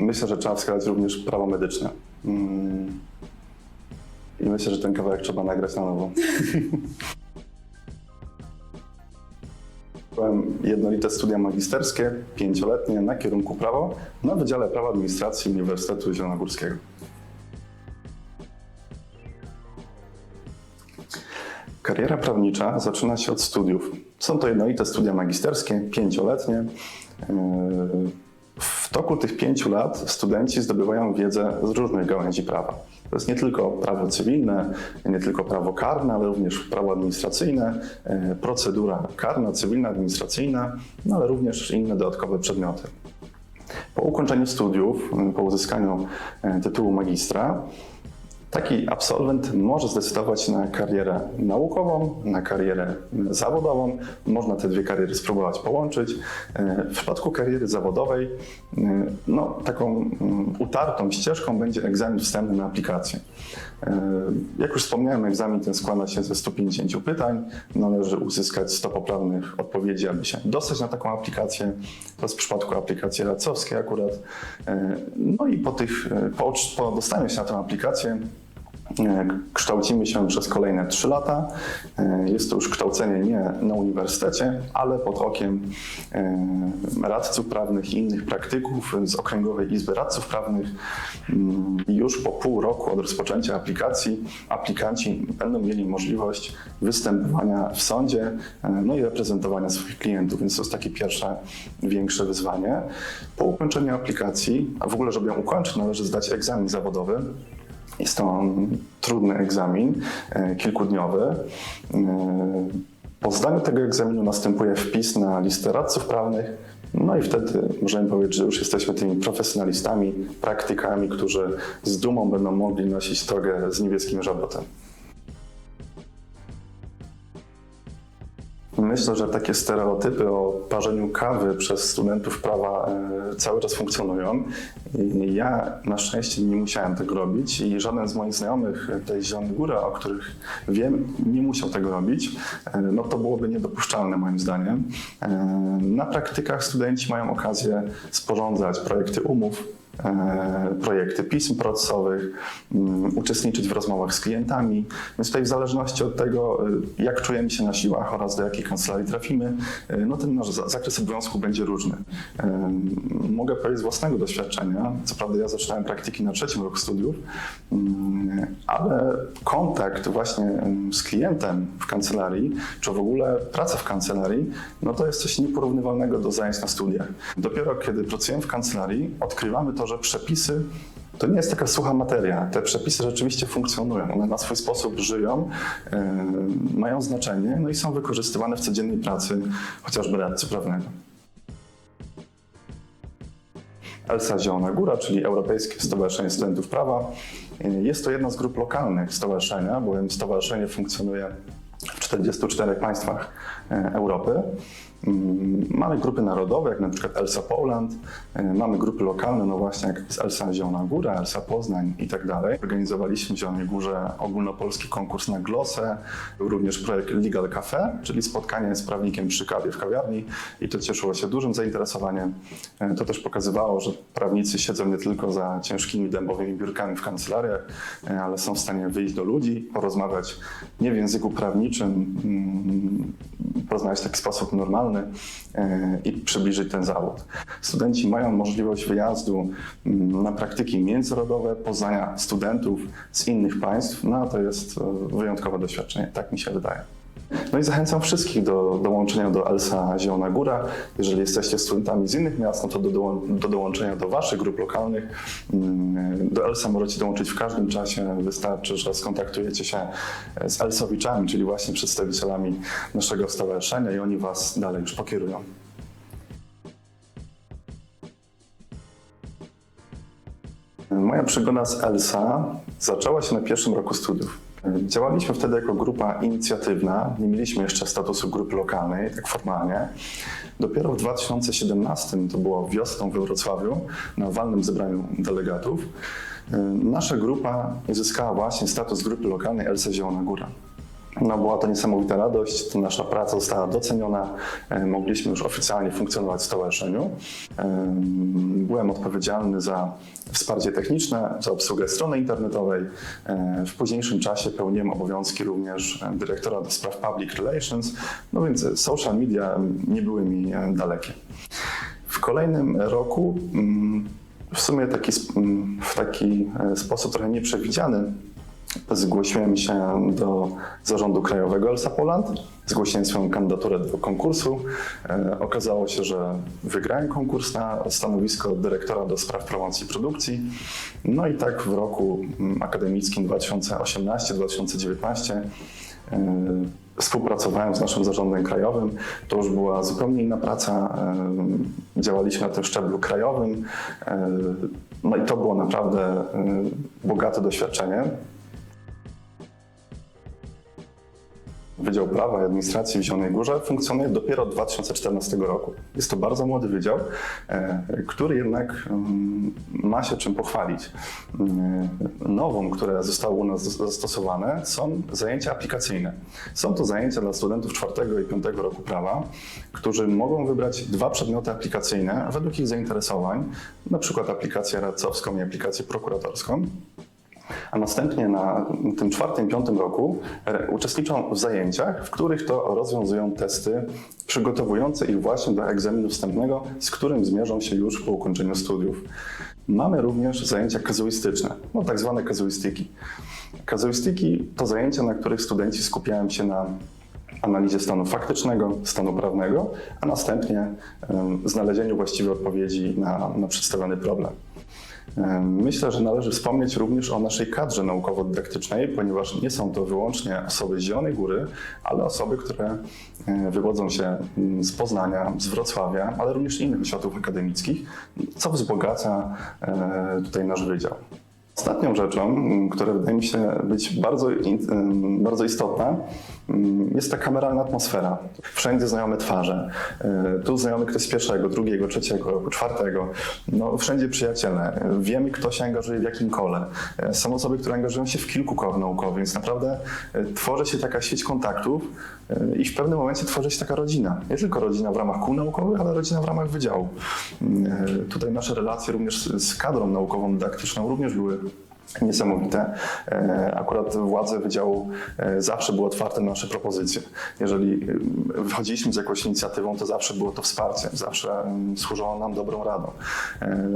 Myślę, że trzeba wskazać również prawo medyczne. Mm. I myślę, że ten kawałek trzeba nagrać na nowo. Byłem jednolite studia magisterskie, pięcioletnie na kierunku prawo na Wydziale Prawa Administracji Uniwersytetu Zielonogórskiego. Kariera prawnicza zaczyna się od studiów. Są to jednolite studia magisterskie, pięcioletnie. Yy, W toku tych pięciu lat studenci zdobywają wiedzę z różnych gałęzi prawa. To jest nie tylko prawo cywilne, nie tylko prawo karne, ale również prawo administracyjne, yy, procedura karna, cywilna, administracyjna, no ale również inne dodatkowe przedmioty. Po ukończeniu studiów, po uzyskaniu yy, tytułu magistra, Taki absolwent może zdecydować na karierę naukową, na karierę zawodową. Można te dwie kariery spróbować połączyć. W przypadku kariery zawodowej, no, taką mm, utartą ścieżką będzie egzamin wstępny na aplikację. Jak już wspomniałem, egzamin ten składa się ze 150 pytań. Należy uzyskać 100 poprawnych odpowiedzi, aby się dostać na taką aplikację. To jest w przypadku aplikacji radcowskiej akurat. No i po, tych, po, po dostaniu się na tę aplikację, E, Kształcimy się przez kolejne 3 lata. E, Jest to już kształcenie nie na uniwersytecie, ale pod okiem e, radców prawnych i innych praktyków z Okręgowej Izby Radców Prawnych. Mm, Już po pół roku od rozpoczęcia aplikacji aplikanci będą mieli możliwość występowania w sądzie e, no i reprezentowania swoich klientów, więc to jest takie pierwsze większe wyzwanie. Po ukończeniu aplikacji, a w ogóle żeby ją ukończyć należy zdać egzamin zawodowy. Jest to trudny egzamin, e, kilkudniowy. E, Po zdaniu tego egzaminu następuje wpis na listę radców prawnych. No i wtedy możemy powiedzieć, że już jesteśmy tymi profesjonalistami, praktykami, którzy z dumą będą mogli nosić togę z niebieskim żabotem. Myślę, że takie stereotypy o parzeniu kawy przez studentów prawa e, cały czas funkcjonują. Ja na szczęście nie musiałem tego robić i żaden z moich znajomych tej Zielonej Góry, o których wiem, nie musiał tego robić. E, No to byłoby niedopuszczalne moim zdaniem. E, Na praktykach studenci mają okazję sporządzać projekty umów, projekty pism procesowych, mm, uczestniczyć w rozmowach z klientami. Więc tutaj w zależności od tego, y, jak czujemy się na siłach oraz do jakiej kancelarii trafimy, y, no ten nasz za- zakres obowiązku będzie różny. Mogę powiedzieć z własnego doświadczenia, co prawda ja zaczynałem praktyki na trzecim roku studiów, mm, ale kontakt właśnie mm, z klientem w kancelarii, czy w ogóle praca w kancelarii, no to jest coś nieporównywalnego do zajęć na studiach. Dopiero kiedy pracujemy w kancelarii, odkrywamy to, że przepisy to nie jest taka sucha materia. Te przepisy rzeczywiście funkcjonują. One na swój sposób żyją, yy, mają znaczenie, no i są wykorzystywane w codziennej pracy chociażby radcy prawnego. ELSA Zielona Góra, czyli Europejskie Stowarzyszenie Studentów Prawa. Yy, Jest to jedna z grup lokalnych stowarzyszenia, bowiem stowarzyszenie funkcjonuje w 44 państwach e, Europy. Mm, Mamy grupy narodowe, jak na przykład Elsa Poland, e, mamy grupy lokalne, no właśnie jak jest Elsa Zielona Góra, Elsa Poznań i tak dalej. Organizowaliśmy w Zielonej Górze ogólnopolski konkurs na glosę, był również projekt Legal Cafe, czyli spotkanie z prawnikiem przy kawie w kawiarni i to cieszyło się dużym zainteresowaniem. E, To też pokazywało, że prawnicy siedzą nie tylko za ciężkimi dębowymi biurkami w kancelariach, e, ale są w stanie wyjść do ludzi, porozmawiać nie w języku prawniczym, mm, porozmawiać w taki sposób normalny e, i przybliżyć ten zawód. Studenci mają możliwość wyjazdu mm, na praktyki międzynarodowe, poznania studentów z innych państw, no to jest e, wyjątkowe doświadczenie, tak mi się wydaje. No i zachęcam wszystkich do dołączenia do ELSA Zielona Góra. Jeżeli jesteście studentami z innych miast, no to do, do dołączenia do waszych grup lokalnych. Mm, Do ELSA możecie dołączyć w każdym czasie. Wystarczy, że skontaktujecie się z ELSowiczami, czyli właśnie przedstawicielami naszego stowarzyszenia i oni was dalej już pokierują. Moja przygoda z ELSA zaczęła się na pierwszym roku studiów. Działaliśmy wtedy jako grupa inicjatywna, nie mieliśmy jeszcze statusu grupy lokalnej, tak formalnie. Dopiero w 2017, to było wiosną we Wrocławiu, na walnym zebraniu delegatów, y, nasza grupa uzyskała właśnie status grupy lokalnej Elsa Zielona Góra. No, była to niesamowita radość, nasza praca została doceniona, e, mogliśmy już oficjalnie funkcjonować w stowarzyszeniu. E, Byłem odpowiedzialny za wsparcie techniczne, za obsługę strony internetowej. E, W późniejszym czasie pełniłem obowiązki również dyrektora do spraw public relations, no więc social media nie były mi dalekie. W kolejnym roku, w sumie taki, w taki sposób trochę nieprzewidziany, zgłosiłem się do zarządu krajowego Elsa Poland. Zgłosiłem swoją kandydaturę do konkursu. E, okazało się, że wygrałem konkurs na stanowisko dyrektora do spraw promocji produkcji. No i tak w roku mm, akademickim 2018-2019 e, Współpracowałem z naszym zarządem krajowym. To już była zupełnie inna praca. e, Działaliśmy na tym szczeblu krajowym. No i to było naprawdę bogate doświadczenie. Wydział Prawa i Administracji w Zielonej Górze funkcjonuje dopiero od 2014 roku. Jest to bardzo młody wydział, e, który jednak mm, ma się czym pochwalić. Mm, Nową, które zostało u nas zastosowane, są zajęcia aplikacyjne. Są to zajęcia dla studentów czwartego i piątego roku prawa, którzy mogą wybrać dwa przedmioty aplikacyjne według ich zainteresowań, na przykład aplikację radcowską i aplikację prokuratorską. A następnie na tym czwartym, piątym roku uczestniczą w zajęciach, w których to rozwiązują testy przygotowujące ich właśnie do egzaminu wstępnego, z którym zmierzą się już po ukończeniu studiów. Mamy również zajęcia kazuistyczne, no tak zwane kazuistyki. Kazuistyki to zajęcia, na których studenci skupiają się na analizie stanu faktycznego, stanu prawnego, a następnie em, znalezieniu właściwej odpowiedzi na, na przedstawiony problem. Myślę, że należy wspomnieć również o naszej kadrze naukowo-dydaktycznej, ponieważ nie są to wyłącznie osoby z Zielonej Góry, ale osoby, które e, wywodzą się mm, z Poznania, z Wrocławia, ale również innych ośrodków akademickich, co wzbogaca e, tutaj nasz wydział. Ostatnią rzeczą, która wydaje mi się być bardzo, bardzo istotna, jest ta kameralna atmosfera. Wszędzie znajome twarze. Y, Tu znajomy ktoś z pierwszego, drugiego, trzeciego czwartego. No, wszędzie przyjaciele. Wiemy, kto się angażuje w jakim kole. Y, Są osoby, które angażują się w kilku kołach naukowych, więc naprawdę y, tworzy się taka sieć kontaktów i w pewnym momencie tworzy się taka rodzina. Nie tylko rodzina w ramach kół naukowych, ale rodzina w ramach wydziału. Tutaj nasze relacje również z kadrą naukową, dydaktyczną również były niesamowite. E, Akurat władze wydziału e, zawsze były otwarte na nasze propozycje. Jeżeli e, wychodziliśmy z jakąś inicjatywą, to zawsze było to wsparcie, zawsze mm, służyło nam dobrą radą.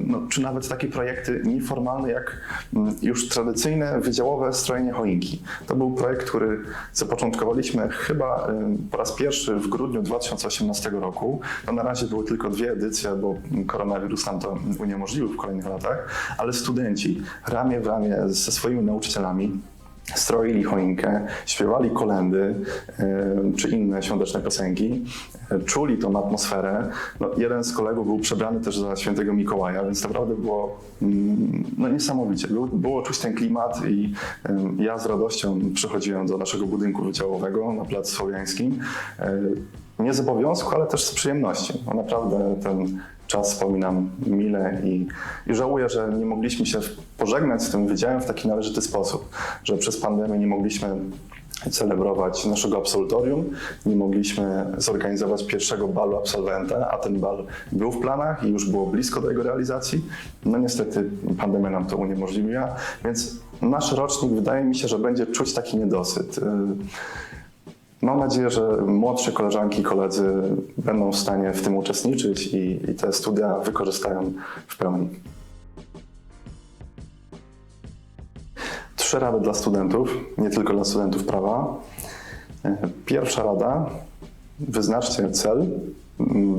No, czy nawet takie projekty nieformalne, jak mm, już tradycyjne wydziałowe strojenie choinki. To był projekt, który zapoczątkowaliśmy chyba po raz pierwszy w grudniu 2018 roku. No, na razie były tylko dwie edycje, bo koronawirus nam to uniemożliwił w kolejnych latach, ale studenci ramię w ramię ze swoimi nauczycielami stroili choinkę, śpiewali kolendy e, czy inne świąteczne piosenki, e, czuli tą atmosferę. No, jeden z kolegów był przebrany też za świętego Mikołaja, więc naprawdę było mm, no, niesamowicie. Było, było czuć ten klimat i ja z radością przychodziłem do naszego budynku wydziałowego na Placu Słowiańskim. E, Nie z obowiązku, ale też z przyjemności. No, naprawdę ten czas wspominam mile i, i żałuję, że nie mogliśmy się pożegnać z tym wydziałem w taki należyty sposób, że przez pandemię nie mogliśmy celebrować naszego absolutorium, nie mogliśmy zorganizować pierwszego balu absolwenta, a ten bal był w planach i już było blisko do jego realizacji. No niestety pandemia nam to uniemożliwiła, więc nasz rocznik wydaje mi się, że będzie czuć taki niedosyt. Mam nadzieję, że młodsze koleżanki i koledzy będą w stanie w tym uczestniczyć i, i te studia wykorzystają w pełni. Trzy rady dla studentów, nie tylko dla studentów prawa. E, Pierwsza rada: wyznaczcie cel,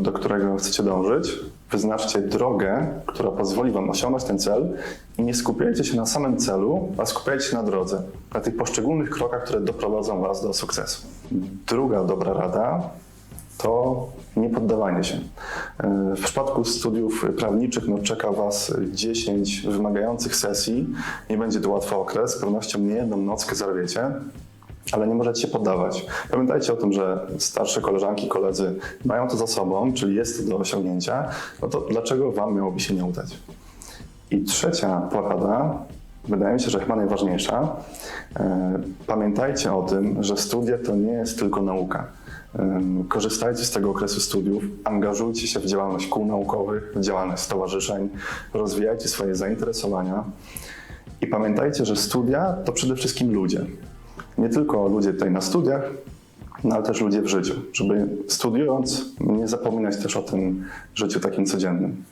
do którego chcecie dążyć. Wyznaczcie drogę, która pozwoli Wam osiągnąć ten cel i nie skupiajcie się na samym celu, a skupiajcie się na drodze, na tych poszczególnych krokach, które doprowadzą Was do sukcesu. Druga dobra rada to nie poddawanie się. E, W przypadku studiów prawniczych no, czeka Was 10 wymagających sesji. Nie będzie to łatwy okres, z pewnością nie jedną nockę zarwiecie, ale nie możecie się poddawać. Pamiętajcie o tym, że starsze koleżanki, koledzy mają to za sobą, czyli jest to do osiągnięcia, no to dlaczego Wam miałoby się nie udać? I trzecia porada wydaje mi się, że chyba najważniejsza. E, Pamiętajcie o tym, że studia to nie jest tylko nauka. Em, Korzystajcie z tego okresu studiów, angażujcie się w działalność kół naukowych, w działalność stowarzyszeń, rozwijajcie swoje zainteresowania i pamiętajcie, że studia to przede wszystkim ludzie. Nie tylko ludzie tutaj na studiach, no ale też ludzie w życiu, żeby studiując nie zapominać też o tym życiu takim codziennym.